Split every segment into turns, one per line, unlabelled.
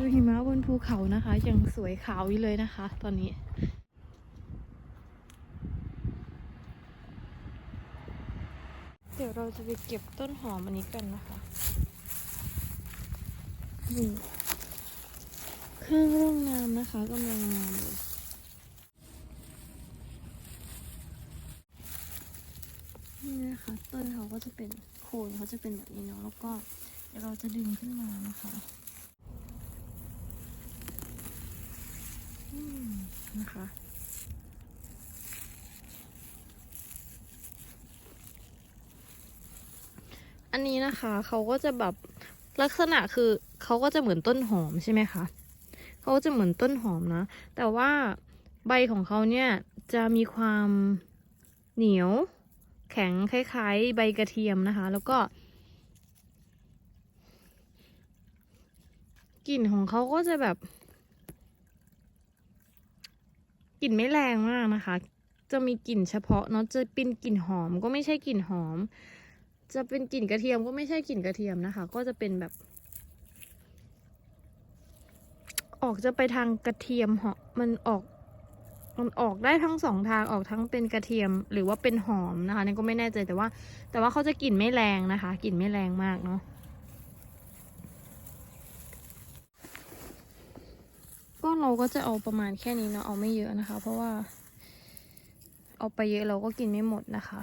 ดูหิมะบนภูเขานะคะ ยังสวยขาวอยู่เลยนะคะ ตอนนี้เดี๋ยวเราจะไปเก็บต้นหอมอันนี้กันนะคะนี่เครื่องร่วงน้ำนะคะกำลังงามเลยนี่นะคะต้นเขาก็จะเป็นโคนเขาจะเป็นแบบนี้เนาะแล้วก็เดี๋ยวเราจะดึงขึ้นมานะคะอืม นะคะ อันนี้นะคะเขาก็จะแบบลักษณะคือเขาก็จะเหมือนต้นหอมใช่ไหมคะเขาก็จะเหมือนต้นหอมนะ แต่ว่าใบของเขาเนี่ยจะมีความเหนียว แข็งคล้ายๆ ใบกระเทียมนะคะ แล้วก็กลิ่นของเขาก็จะแบบ กลิ่นไม่แรงมากนะคะ จะมีกลิ่นเฉพาะเนาะจะเป็นกลิ่นหอมก็ไม่ใช่กลิ่นหอม จะเป็นกลิ่นกระเทียมก็ไม่ใช่กลิ่นกระเทียมนะคะ ก็จะเป็นแบบ ออกจะไปทางกระเทียมหอมมันออกมันออกได้ทั้งสองทางออกทั้งเป็นกระเทียมหรือว่าเป็นหอมนะคะนี่ก็ไม่แน่ใจแต่ว่า แต่ว่าเขาจะกลิ่นไม่แรงนะคะกลิ่นไม่แรงมากเนาะ เราก็จะเอาประมาณแค่นี้เนาะเอาไม่เยอะนะคะ เพราะว่า เอาไปเยอะเราก็กินไม่หมดนะคะ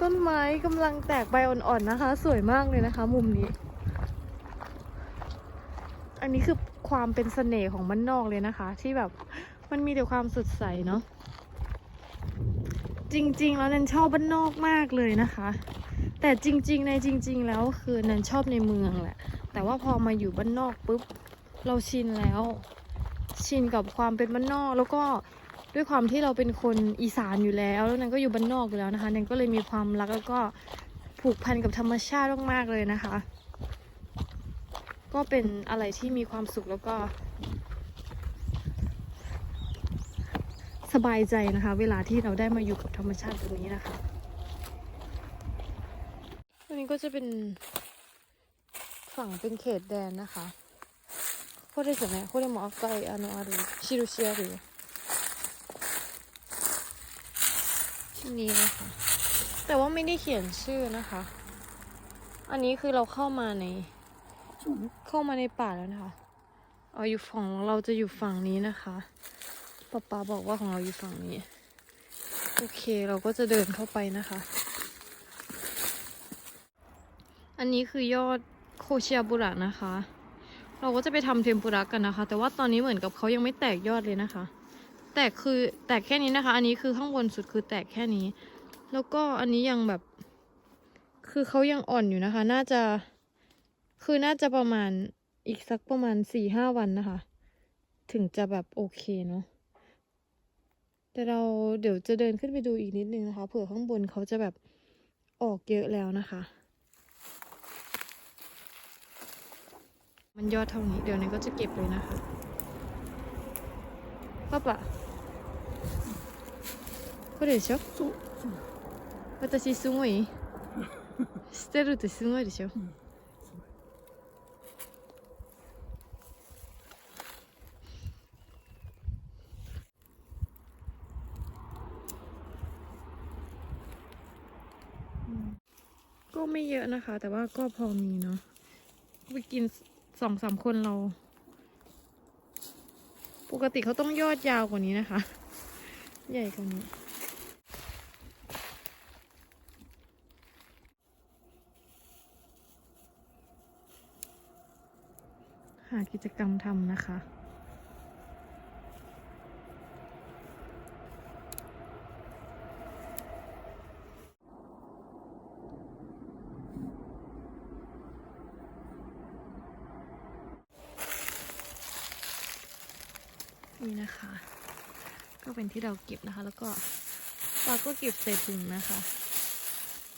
ต้นไม้กำลังแตกใบอ่อนๆนะคะ สวยมากเลยนะคะ มุมนี้ อันนี้คือ ความเป็นเสน่ห์ของบ้านนอกเลยนะคะ ที่แบบมันมีแต่ความสดใสเนาะจริง ๆ แล้วนันชอบบ้านนอกมากเลยนะคะ แต่จริง ๆ ในจริง ๆ แล้วคือนันชอบในเมืองแหละ แต่ว่าพอมาอยู่บ้านนอกปุ๊บเราชินแล้ว ชินกับความเป็นบ้านนอกแล้วก็ด้วยความที่เราเป็นคนอีสานอยู่แล้ว แล้วนันก็อยู่บ้านนอกอยู่แล้วนะคะนันก็เลยมีความรักแล้วก็ผูกพันกับธรรมชาติมากๆเลยนะคะ ก็เป็นอะไรที่มีความสุขแล้วก็ สบายใจนะคะ เวลาที่เราได้มาอยู่กับธรรมชาติแบบนี้นะคะอันนี้ก็จะเป็นฝั่งเป็นเขตแดนนะคะこれですよねこれも赤いあのある印あるよที่นี้นะคะ แต่ว่าไม่ได้เขียนชื่อนะคะ อันนี้คือเราเข้ามาใน เข้ามาในป่าแล้วนะคะเอาอยู่ฝั่งเราจะอยู่ฝั่งนี้นะคะป๊าป๊าบอกว่าของเราอยู่ฝั่งนี้ โอเคเราก็จะเดินเข้าไปนะคะ อันนี้คือยอดโคเชียบุระนะคะ เราก็จะไปทำเทมปุระกันนะคะ แต่ว่าตอนนี้เหมือนกับเขายังไม่แตกยอดเลยนะคะ แตกคือแตกแค่นี้นะคะ อันนี้คือข้างบนสุดคือแตกแค่นี้ แล้วก็อันนี้ยังแบบ คือเขายังอ่อนอยู่นะคะ น่าจะ คือน่าจะประมาณอีกสักประมาณสี่ห้าวันนะคะ ถึงจะแบบโอเคเนาะ แต่เราเดี๋ยวจะเดินขึ้นไปดูอีกนิดนึงนะคะ เผื่อข้างบนเขาจะแบบออกเยอะแล้วนะคะ มันยอดเท่านี้ เดี๋ยวนี้ก็จะเก็บเลยนะคะป้าปะこれでしょ
そう。そう。
私すごい捨てるってすごいでしょอื ไม่เยอะนะคะ แต่ว่าก็พอมีเนาะไปกินสองสามคนเรา ปกติเขาต้องยอดยาวกว่านี้นะคะ ใหญ่กว่านี้หากิจกรรมทำนะคะ นี่นะคะ ก็เป็นที่เราเก็บนะคะ แล้วก็ปลาก็เก็บใส่ถุงนะคะ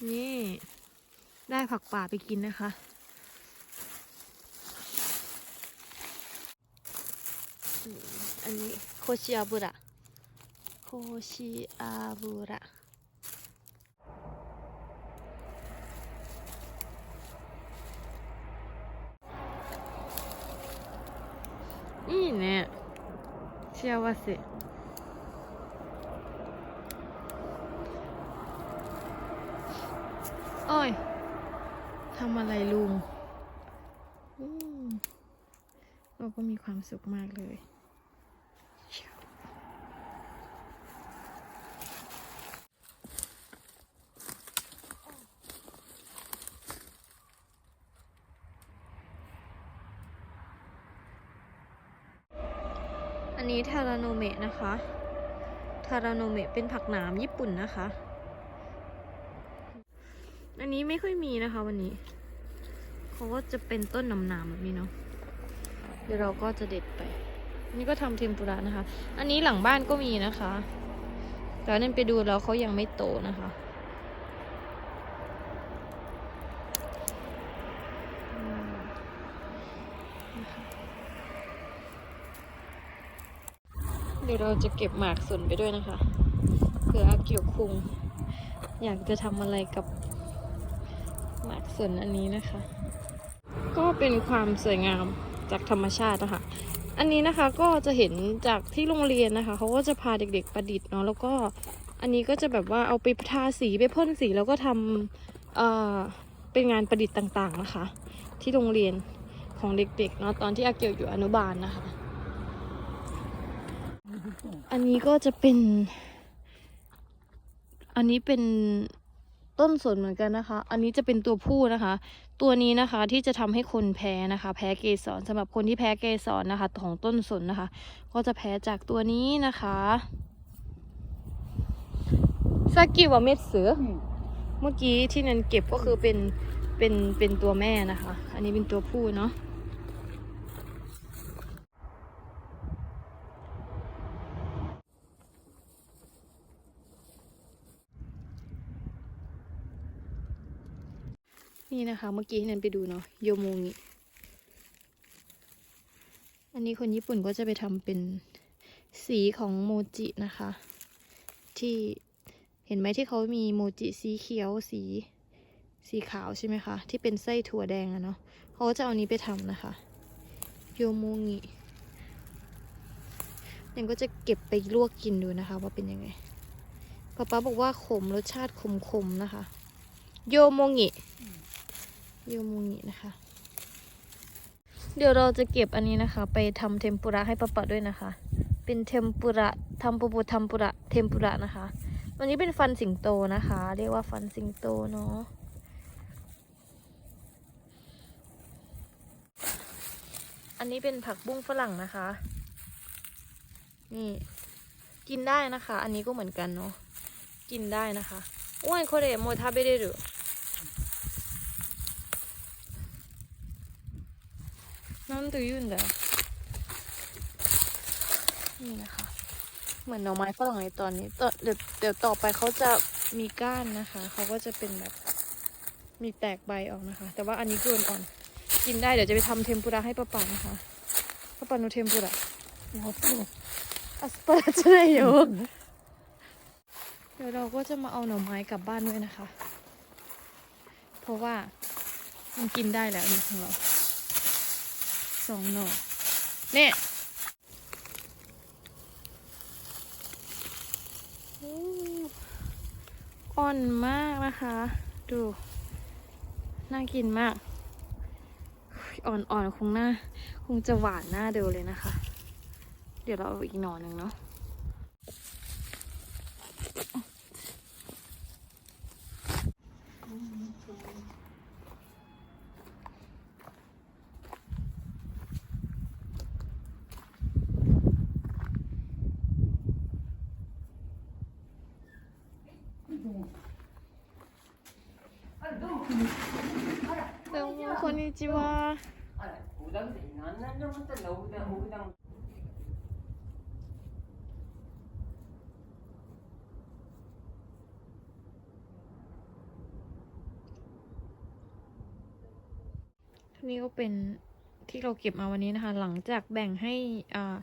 นี่ ได้ผักป่าไปกินนะคะ อันนี้โคชิอาบุระโคชิอาบุระいいね 幸せโอ้ยทำอะไรลุงเราก็มีความสุขมากเลย นี้ทาราโนเมะนะคะ ทาราโนเมะเป็นผักหนามญี่ปุ่นนะคะ อันนี้ไม่ค่อยมีนะคะวันนี้เขาก็จะเป็นต้นหนามๆแบบนี้เนาะ เดี๋ยวเราก็จะเด็ดไปนนี้ก็ทำเทมปุระนะคะ อันนี้หลังบ้านก็มีนะคะ แต่ว่านั่นไปดูแล้วเขายังไม่โตนะคะ ดี๋ยวเราจะเก็บหมากสนไปด้วยนะคะเผื่ออาเกียวคุง อยากจะทำอะไรกับหมากสนอันนี้นะคะ ก็เป็นความสวยงามจากธรรมชาตินะคะ อันนี้นะคะก็จะเห็นจากที่โรงเรียนนะคะเขาก็จะพาเด็กๆประดิษฐ์เนาะแล้วก็อันนี้ก็จะแบบว่าเอาไปทาสีไปพ่นสีแล้วก็ทำเอ่อเป็นงานประดิษฐ์ต่างๆนะคะ ที่โรงเรียนของเด็กๆเนาะตอนที่อาเกียวอยู่อนุบาลนะคะ อันนี้ก็จะเป็น อันนี้เป็นต้นสนเหมือนกันนะคะ อันนี้จะเป็นตัวผู้นะคะ ตัวนี้นะคะที่จะทำให้คนแพ้นะคะ แพ้เกสรสำหรับคนที่แพ้เกสรนะคะ ของต้นสนนะคะ ก็จะแพ้จากตัวนี้นะคะสกิวะเม็ดเสือ。เมื่อกี้ที่นันเก็บก็คือเป็นเป็นเป็นตัวแม่นะคะ อันนี้เป็นตัวผู้เนาะ นี่นะคะ เมื่อกี้นันไปดูเนาะโยโมงิ อันนี้คนญี่ปุ่นก็จะไปทำเป็นสีของโมจินะคะ ที่เห็นไหมที่เขามีโมจิสีเขียวสีสีขาวใช่ไหมคะ ที่เป็นไส้ถั่วแดงอะเนาะเขาจะเอานี้ไปทำนะคะ โยโมงิยังก็จะเก็บไปลวกกินดูนะคะ ว่าเป็นยังไงป๊าป๊าบอกว่าขมรสชาติขมๆนะคะ โยโมงิ โยโมงินะคะ เดี๋ยวเราจะเก็บอันนี้นะคะ ไปทำเทมปุระให้ป๊าป๊าด้วยนะคะ เป็นเทมปุระทำปูปูทำปุระเทมปุระนะคะวันนี้เป็นฟันสิงโตนะคะ เรียกว่าฟันสิงโตเนาะอันนี้เป็นผักบุ้งฝรั่งนะคะ นี่ กินได้นะคะ อันนี้ก็เหมือนกันเนาะกินได้นะคะอ้วนโคเรโมทาเบเรรุ to you in there นี่นะคะ เหมือนหน่อไม้ฝรั่งในตอนนี้เดี๋ยวเดี๋ยวต่อไปเขาจะมีก้านนะคะ เขาก็จะเป็นแบบมีแตกใบออกนะคะ แต่ว่าอันนี้กินอ่อน กินได้เดี๋ยวจะไปทำเทมปุระให้ป้าป่านะคะป้าป่านูเทมปุระอัสปาร์จะได้ยู่เดี๋ยวเราก็จะมาเอาหน่อไม้กลับบ้านด้วยนะคะ เพราะว่ามันกินได้แล้วนี่ของเรา สองหน่อเนี่ยอ่อนมากนะคะ ดู น่ากินมาก อ่อนๆคงน่าคงจะหวานหน้าเดียวเลยนะคะ เดี๋ยวเราเอาอีกหน่อหนึ่งเนาะ どうも、こんにちは。
あら、おうだんで何年でもったんだ、おうだん、おうだん。
นี่ก็เป็นที่เราเก็บมาวันนี้นะคะ หลังจากแบ่งให้อ่า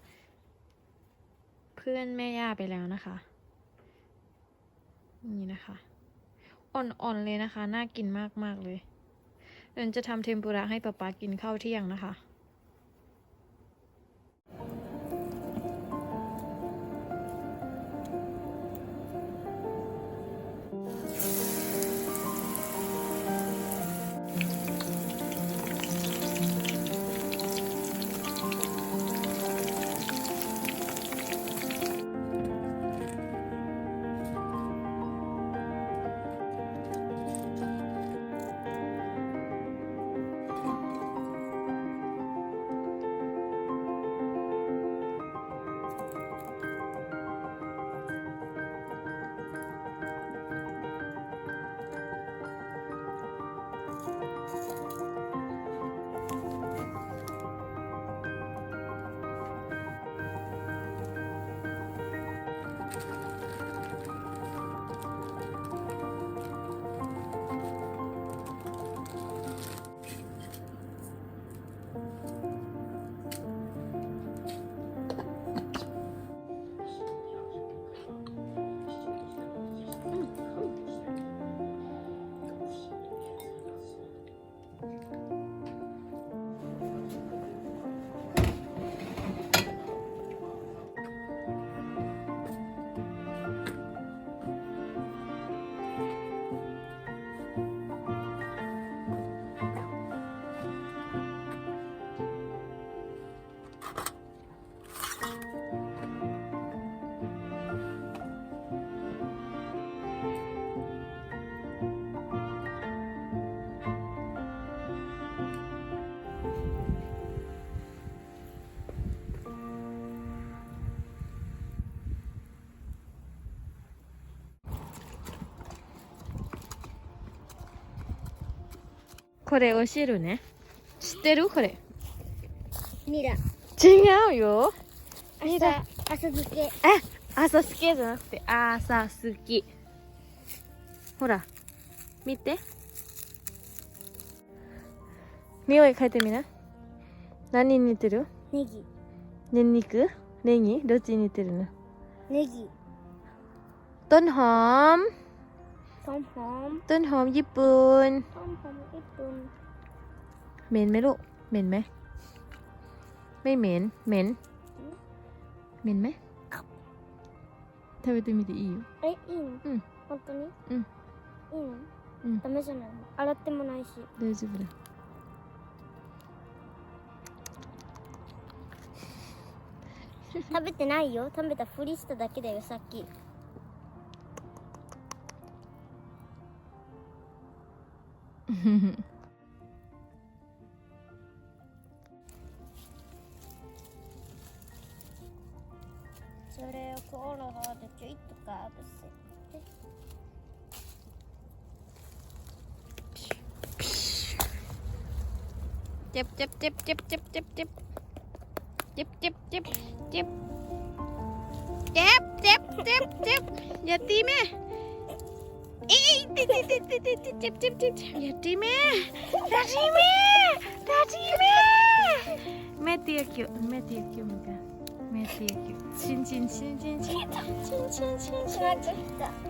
เพื่อนแม่ย่าไปแล้วนะคะ นี่นะคะ อ่อนๆเลยนะคะ น่ากินมากๆเลยเดินจะทำเทมปุระให้ป๊าป๊ากินข้าวเที่ยงนะคะ これお汁ね知ってるこれ
ミラ
違うよミラ
朝朝漬け
朝好きじゃなくて朝好きほら見て匂い嗅いでみな何に似てる
ネギ
ニンニクネギどっちに似てるの
ネギ
ต้นหอม
トンホン
ต้นหอมญี่ปุ่น
トンホン1分
เหม็นไหมลูกเหม็นไหมไม่เหม็นเหม็นเหม็นไหม食べてみていいよ
えいいの
うん
本当に
うん
いいの
うん
ダメじゃないの洗ってもないし
大丈夫だ
食べてないよ食べたふりしただけだよさっき それをコーラハーでちょいとかぶせて。
Chip chip chip chip chip chip. Chip chip chip chip. Chip chip chip chip. Chip chip chip บเจ็บเจ็บเจ็บเจ็บเจ็บเจ็บเจ็บ